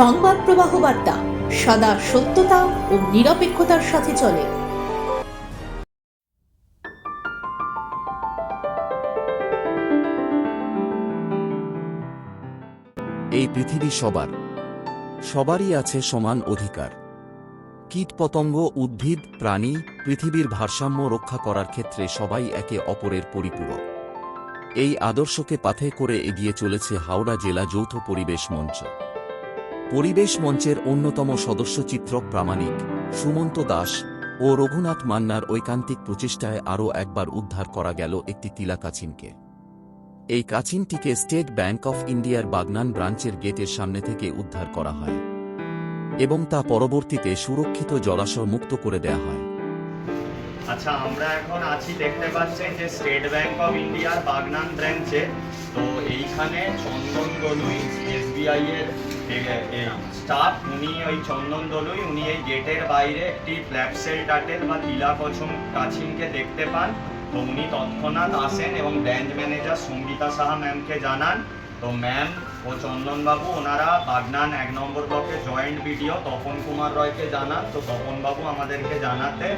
সংবাদ প্রবাহ বার্তা, সদা সত্যতা ও নিরপেক্ষতার সাথে চলে। এই পৃথিবী সবার, সবারই আছে সমান অধিকার। কীটপতঙ্গ উদ্ভিদ, প্রাণী, পৃথিবীর ভারসাম্য রক্ষা করার ক্ষেত্রে সবাই একে অপরের পরিপূরক। এই আদর্শকে পাথে করে এগিয়ে চলেছে হাওড়া জেলা যৌথ পরিবেশ মঞ্চ। পরিবেশ মঞ্চের অন্যতম সদস্য চিত্রক প্রামাণিক সুমন্ত দাস ও রঘুনাথ মান্নার ঐকান্তিক প্রচেষ্টায় আরও একবার উদ্ধার করা গেল একটি তিলা কাচিনকে এই কাচিনটিকে স্টেট ব্যাংক অফ ইন্ডিয়ার বাগনান ব্রাঞ্চের গেটের সামনে থেকে উদ্ধার করা হয় এবং তা পরবর্তীতে সুরক্ষিত জলাশয় মুক্ত করে দেয়া হয়। আচ্ছা আমরা এখন আছি, দেখতে পাচ্ছেন যে স্টেট ব্যাংক অফ ইন্ডিয়ার বাগনান ব্রাঞ্চে তো এইখানে চন্দন দলুই এসবিআই এর স্টাফ উনি ওই চন্দন দলুই, উনি এই গেটের বাইরে একটি ফ্ল্যাপসেল টাটেল বা তিলা কচম কাছিনকে দেখতে পান। তো উনি তৎক্ষণাৎ আসেন এবং ব্রাঞ্চ ম্যানেজার সঙ্গীতা সাহা ম্যামকে জানান। তো ম্যাম ও চন্দনবাবু, ওনারা বাগনান এক নম্বর ব্লকে জয়েন্ট ভিডিও তপন কুমার রয়কে জানান। তো তপনবাবু আমাদেরকে জানাতে,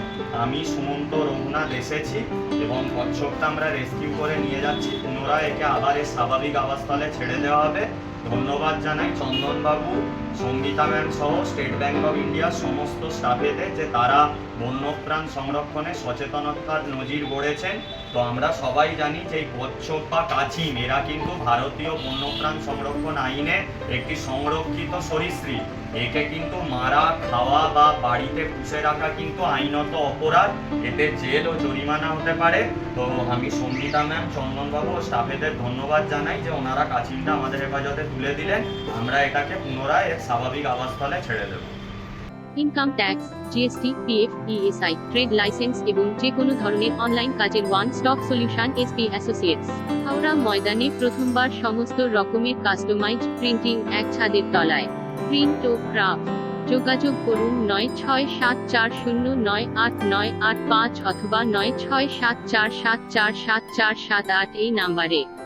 আমি সুমন্ত রঘুনাথ এসেছি এবং কচ্ছপটা আমরা রেস্কিউ করে নিয়ে যাচ্ছি। পুনরায় একে আবার এর স্বাভাবিক আবাসস্থলে ছেড়ে দেওয়া হবে। ধন্যবাদ জানাই চন্দনবাবু, সঙ্গীতা ম্যাম সহ স্টেট ব্যাংক অফ ইন্ডিয়ার সমস্ত স্টাফেদের যে তারা বন্যপ্রাণ সংরক্ষণে সচেতনতার নজির গড়েছেন। তো আমরা সবাই জানি যে এই কচ্ছপ বা কাছিম, এরা কিন্তু ভারতীয় বন্যপ্রাণ সংরক্ষণ আইনে একটি সংরক্ষিত সরীসৃপ। একে কিন্তু মারা, খাওয়া বা বাড়িতে পুষে রাখা কিন্তু আইনত অপরাধ। এতে জেল ও জরিমানা হতে পারে। তো আমি সঙ্গীতা ম্যাম, চন্দনবাবু ও স্টাফেদের ধন্যবাদ জানাই যে ওনারা কাছিমটা আমাদের হেফাজতে তুলে দিলেন। আমরা এটাকে পুনরায় এর স্বাভাবিক আবাসস্থলে ছেড়ে দেবো। Income tax GST PF ESI trade licence এবং যে কোনো ধরনের অনলাইন কাজের one stop solution SP associates Howrah ময়দানে প্রথমবার সমস্ত রকমের কাস্টমাইজ প্রিন্টিং এক ছাদের তলায়। প্রিন্ট ও ক্রাফট যোগাযোগ করুন নয় ছয় সাত চার শূন্য নয় আট নয় আট পাঁচ অথবা নয় ছয় সাত চার সাত চার সাত চার সাত আট এই নাম্বারে